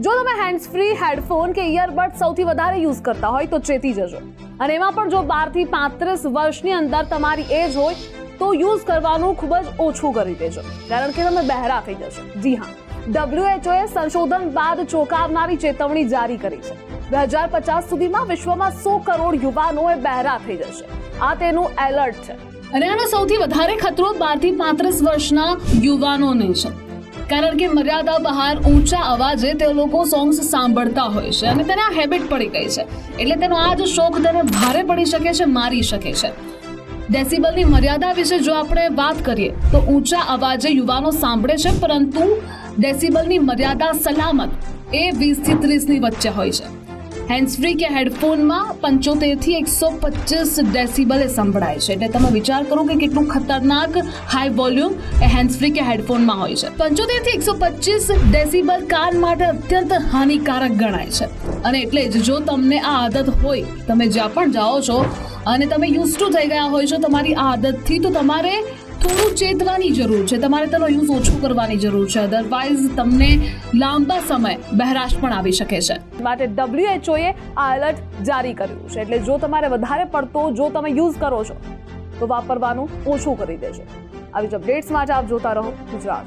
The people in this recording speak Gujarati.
જો તમે હેન્ડ્સ ફ્રી હેડફોન કે ઇયરબડ સૌથી વધારે યુઝ કરતા હોય, તો ચેતી જજો. અને એમાં પણ જો બારથી પાંત્રીસ વર્ષની અંદર તમારી એજ હોય, તો યુઝ કરવાનું ખૂબ જ ઓછું કરી દેજો. કારણ કે તમે બહેરા થઈ જશો. જી હા. WHO એ સંશોધન બાદ ચોંકાવનારી ચેતવણી જારી કરી છે. બે હજાર પચાસ સુધીમાં વિશ્વમાં સો કરોડ યુવાનો એ બહેરા થઈ જશે. આ તેનું એલર્ટ છે. અને આનો સૌથી વધારે ખતરો બારથી પાંત્રીસ વર્ષના યુવાનોને છે. કારણ કે મર્યાદા બહાર ઊંચા અવાજે તે લોકો સોંગ્સ સાંભળતા હોય છે અને તેને આ હેબિટ પડી ગઈ છે. એટલે તેનો આ જ શોખ તેને ભારે પડી શકે છે, મારી શકે છે. ડેસિબલની મર્યાદા વિશે જો આપણે વાત કરીએ, તો ઊંચા અવાજે યુવાનો સાંભળે છે, પરંતુ ડેસિબલની મર્યાદા સલામત એ વીસથી ત્રીસની વચ્ચે હોય છે. હેન્ડ્સફ્રી કે હેડફોનમાં પંચોતેરથી એકસો પચીસ ડેસિબલે સંભળાય છે. એટલે તમે વિચાર કરો કે કેટલું ખતરનાક હાઈ વોલ્યુમ એ હેન્ડ્સફ્રી કે હેડફોનમાં હોય છે. પંચોતેરથી એકસો પચીસ ડેસિબલ કાન માટે અત્યંત હાનિકારક ગણાય છે. અને એટલે જ જો તમને આ આદત હોય, તમે જ્યાં પણ જાઓ છો અને તમે યુઝ ટુ થઈ ગયા હોય છો તમારી આ આદતથી, તો તમારે થોડું ચેતવાની જરૂર છે. તમારે તેનો યુઝ ઓછો કરવાની જરૂર છે. અધરવાઇઝ તમને લાંબા સમય બહેરાશ પણ આવી શકે છે. માટે WHO એ આ એલર્ટ જારી કર્યું છે. એટલે જો તમારે વધારે પડતો જો તમે યુઝ કરો છો, તો વાપરવાનું ઓછું કરી દેજો. આવી જ અપડેટ્સ માટે આપ જોતા રહો ગુજરાત.